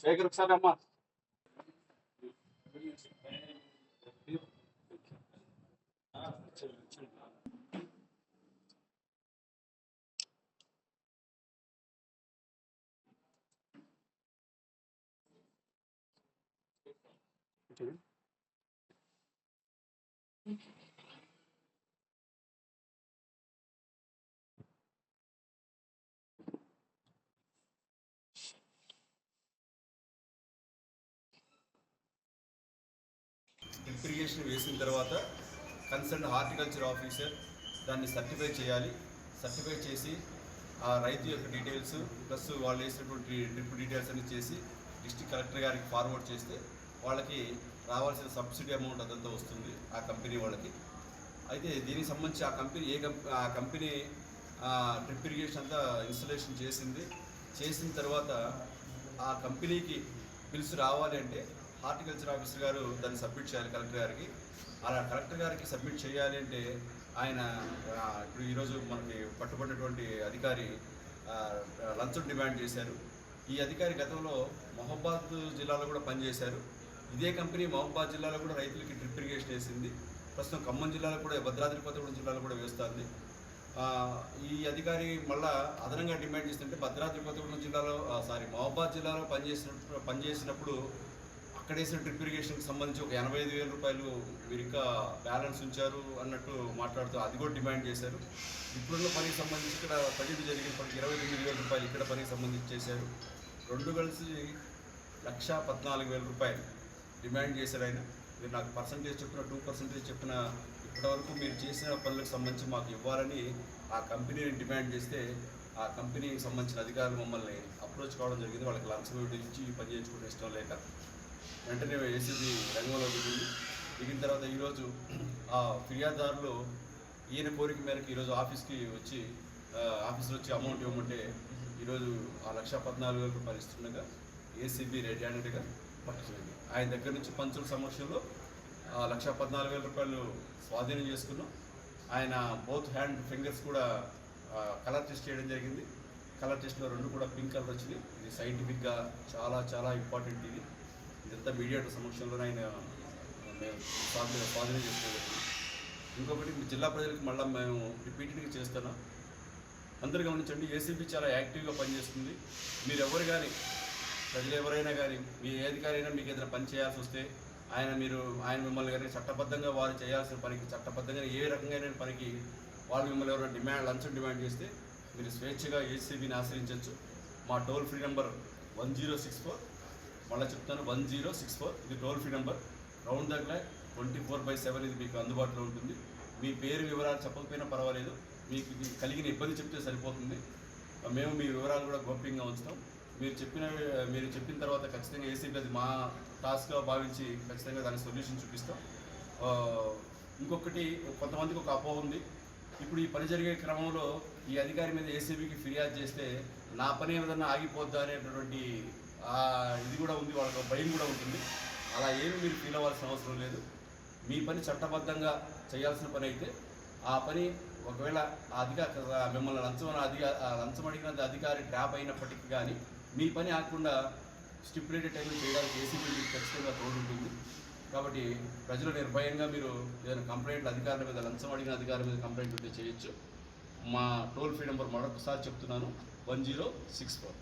శేఖర్ ఒకసారి అమ్మా drip irrigation వేసిన తర్వాత కన్సర్న్ హార్టికల్చర్ ఆఫీసర్ దాన్ని సర్టిఫై చేయాలి. సర్టిఫై చేసి ఆ రైతు యొక్క డీటెయిల్స్ ప్లస్ వాళ్ళు వేసినటువంటి డ్రిప్ డీటెయిల్స్ అన్ని చేసి డిస్టిక్ కలెక్టర్ గారికి ఫార్వర్డ్ చేస్తే వాళ్ళకి రావాల్సిన సబ్సిడీ అమౌంట్ అదంతా వస్తుంది ఆ కంపెనీ వాళ్ళకి. అయితే దీనికి సంబంధించి ఆ కంపెనీ ఏ ఆ కంపెనీ డ్రిప్ ఇరిగేషన్ అంతా ఇన్స్టలేషన్ చేసింది. చేసిన తర్వాత ఆ కంపెనీకి బిల్స్ రావాలి అంటే హార్టికల్చర్ ఆఫీసర్ గారు దాన్ని సబ్మిట్ చేయాలి కలెక్టర్ గారికి. అలా కలెక్టర్ గారికి సబ్మిట్ చేయాలి అంటే ఆయన ఇప్పుడు ఈరోజు మనకి పట్టుబడినటువంటి అధికారి లంచం డిమాండ్ చేశారు. ఈ అధికారి గతంలో మహబాద్ జిల్లాలో కూడా పనిచేశారు. ఇదే కంపెనీ మహబాద్ జిల్లాలో కూడా రైతులకి డ్రిప్ ఇరిగేషన్ వేసింది. ప్రస్తుతం ఖమ్మం జిల్లాలో కూడా భద్రాద్రి కొత్తగూడెం జిల్లాలో కూడా వేస్తుంది. ఈ అధికారి మళ్ళా అదనంగా డిమాండ్ చేస్తుంటే భద్రాద్రి కొత్తగూడెం జిల్లాలో ఆ, సారీ మహబాద్ జిల్లాలో పనిచేసిన పనిచేసినప్పుడు అక్కడ వేసిన డ్రిప్ ఇరిగేషన్కి సంబంధించి ఒక ఎనభై ఐదు వేల రూపాయలు వీరికా ఇంకా బ్యాలెన్స్ ఉంచారు అన్నట్టు మాట్లాడుతూ అది కూడా డిమాండ్ చేశారు. ఇప్పుడున్న పనికి సంబంధించి ఇక్కడ ప్రజెంట్ జరిగిన పనికి ఇరవై తొమ్మిది వేల రూపాయలు ఇక్కడ పనికి సంబంధించి చేశారు. రెండు కలిసి లక్ష పద్నాలుగు వేల రూపాయలు డిమాండ్ చేశారు ఆయన. మీరు నాకు పర్సంటేజ్ చెప్పిన టూ పర్సంటేజ్ చెప్పిన ఇప్పటివరకు మీరు చేసిన పనులకు సంబంధించి మాకు ఇవ్వాలని ఆ కంపెనీని డిమాండ్ చేస్తే ఆ కంపెనీకి సంబంధించిన అధికారులు మమ్మల్ని అప్రోచ్ కావడం జరిగింది. వాళ్ళకి లంచం ఇచ్చి పని చేయించుకోవడం ఇష్టం లేక వెంటనే ఏసీబీ రంగంలో దిగింది దిగిన తర్వాత ఈరోజు ఆ ఫిర్యాదుదారులు ఈయన కోరిక మేరకు ఈరోజు ఆఫీస్కి వచ్చి ఆఫీస్లో వచ్చి అమౌంట్ ఇవ్వమంటే ఈరోజు ఆ లక్ష పద్నాలుగు వేల రూపాయలు ఇస్తుండగా ఏసీబీ రెడ్ హ్యాండెడ్గా పట్టుకుంది ఆయన దగ్గర నుంచి పంచుల సమక్షంలో ఆ లక్ష పద్నాలుగు వేల రూపాయలు స్వాధీనం చేసుకున్నాం. ఆయన బోత్ హ్యాండ్ ఫింగర్స్ కూడా కలర్ టెస్ట్ చేయడం జరిగింది. కలర్ టెస్ట్లో రెండు కూడా పింక్ కలర్ వచ్చింది ఇది సైంటిఫిక్గా చాలా చాలా ఇంపార్టెంట్ ఇది. ఇదంతా మీడియేటర్ సమక్షంలో ఆయన మేము స్వాధీనం ఇంకొకటి మీ జిల్లా ప్రజలకు మళ్ళీ మేము రిపీటెడ్గా చేస్తున్నాం. అందరు గమనించండి ఏసీబీ చాలా యాక్టివ్గా పనిచేస్తుంది. మీరు ఎవరు కానీ ప్రజలు ఎవరైనా కానీ మీ అధికారి అయినా మీకు ఏదైనా పని చేయాల్సి వస్తే ఆయన మీరు ఆయన మిమ్మల్ని కానీ చట్టబద్ధంగా వారు చేయాల్సిన పనికి చట్టబద్ధంగా ఏ రకంగా పనికి వాళ్ళు మిమ్మల్ని ఎవరైనా డిమాండ్ లంచం డిమాండ్ చేస్తే మీరు స్వేచ్ఛగా ఏసీబీని ఆశ్రయించవచ్చు మా toll free number one zero six four మళ్ళీ చెప్తాను వన్ జీరో సిక్స్ ఫోర్ ఇది toll free number round the clock twenty four by seven ఇది మీకు అందుబాటులో ఉంటుంది. మీ పేరు వివరాలు చెప్పకపోయినా పర్వాలేదు. మీకు ఇది కలిగిన ఇబ్బంది చెప్తే సరిపోతుంది. మేము మీ వివరాలు కూడా గోప్యంగా ఉంచుతాం. మీరు చెప్పిన మీరు చెప్పిన తర్వాత ఖచ్చితంగా ఏసీబీ అది మా టాస్క్గా భావించి ఖచ్చితంగా దాని సొల్యూషన్ చూపిస్తాం. ఇంకొకటి కొంతమందికి ఒక అపోహ ఉంది. ఇప్పుడు ఈ పని జరిగే క్రమంలో ఈ అధికారి మీద ఏసీబీకి ఫిర్యాదు చేస్తే నా పని ఏమైనా ఆగిపోద్దా అనేటటువంటి ఇది కూడా ఉంది వాళ్ళకి ఒక భయం కూడా ఉంటుంది. అలా ఏమి మీరు ఫీల్ అవ్వాల్సిన అవసరం లేదు. మీ పని చట్టబద్ధంగా చేయాల్సిన పని అయితే ఆ పని ఒకవేళ ఆ అధికార మిమ్మల్ని లంచం అధిక లంచం అడిగిన అధికారి ట్రాప్ అయినప్పటికీ కానీ మీ పని ఆగకుండా స్టిప్యులేటెడ్ టైంలో చేయడానికి ఏసీబీ మీకు ఖచ్చితంగా తోడు ఉంటుంది. కాబట్టి ప్రజలు నిర్భయంగా మీరు ఏదైనా కంప్లైంట్లు అధికారుల మీద లంచం అడిగిన అధికారుల మీద కంప్లైంట్ ఉంటే చేయొచ్చు. మా టోల్ ఫ్రీ నెంబర్ మరొకసారి చెప్తున్నాను వన్ జీరో సిక్స్ ఫోర్